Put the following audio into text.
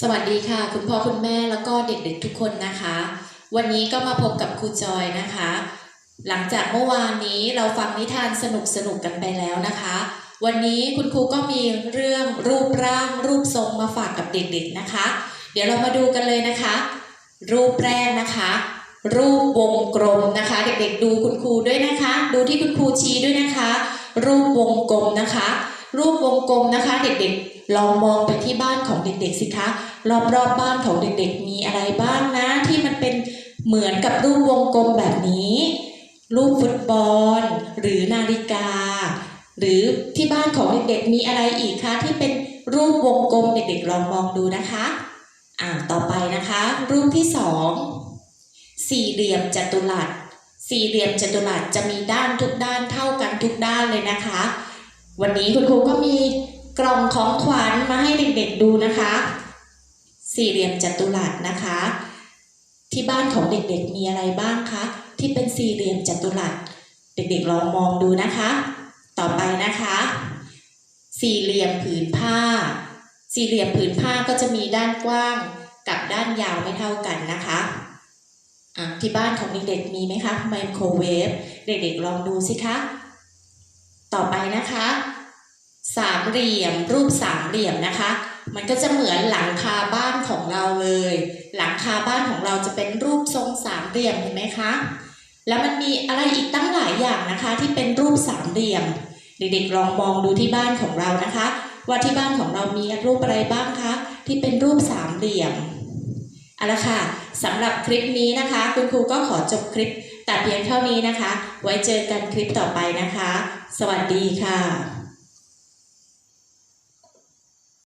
สวัสดีค่ะ คุณพ่อคุณแม่แล้วก็เด็กๆทุกคนนะคะ วันนี้ก็มาพบกับครูจอยนะคะ หลังจากเมื่อวานนี้เราฟังนิทานสนุกๆกันไปแล้วนะคะ วันนี้คุณครูก็มีเรื่องรูปร่างรูปทรงมาฝากกับเด็กๆนะคะ เดี๋ยวเรามาดูกันเลยนะคะ รูปแรกนะคะ รูปวงกลมนะคะ เด็กๆดูคุณครูด้วยนะคะ ดูที่คุณครูชี้ รูปวงกลมนะคะ รูปวงกลมนะคะ เด็กๆลองมองไปที่บ้านของเด็กๆสิคะรอบๆบบ้านของเด็กๆ มีอะไรบ้างนะ ที่มันเป็นเหมือนกับรูปวงกลมแบบนี้ รูปฟุตบอล หรือนาฬิกา หรือที่บ้านของเด็กๆมีอะไรอีกคะที่เป็นรูปวงกลมเด็กๆลองมองดูนะคะอ่าต่อไปนะคะ รูปที่สองสี่เหลี่ยมจัตุรัส สี่เหลี่ยมจัตุรัสจะมีด้านทุกด้านเท่ากันทุกด้านเลยนะคะ วันนี้คุณครูก็มีกล่องของขวัญมาให้เด็กๆดูนะคะ สี่เหลี่ยมจัตุรัสนะคะ ที่บ้านของเด็กๆมีอะไรบ้างคะที่เป็นสี่เหลี่ยมจัตุรัสเด็กๆลองมองดูนะคะ ต่อไปนะคะ สี่เหลี่ยมผืนผ้า สี่เหลี่ยมผืนผ้าก็จะมีด้านกว้างกับด้านยาวไม่เท่ากันนะคะอะ ที่บ้านของเด็กๆมีไหมคะไมโครเวฟเด็กๆลองดูสิคะ ต่อไปนะคะ สามเหลี่ยมรูปสามเหลี่ยมนะคะ มันก็จะเหมือนหลังคาบ้านของเราเลย หลังคาบ้านของเราจะเป็นรูปทรงสามเหลี่ยมเห็นไหมคะแล้วมันมีอะไรอีกตั้งหลายอย่างนะคะ ที่เป็นรูปสามเหลี่ยม เด็กๆลองมองดูที่บ้านของเรานะคะ ว่าที่บ้านของเรามีรูปอะไรบ้างคะที่เป็นรูปสามเหลี่ยม เอาละค่ะสำหรับคลิปนี้นะคะ คุณครูก็ขอจบคลิปแต่เพียงเท่านี้นะคะ ไว้เจอกันคลิปต่อไปนะคะ สวัสดีค่ะ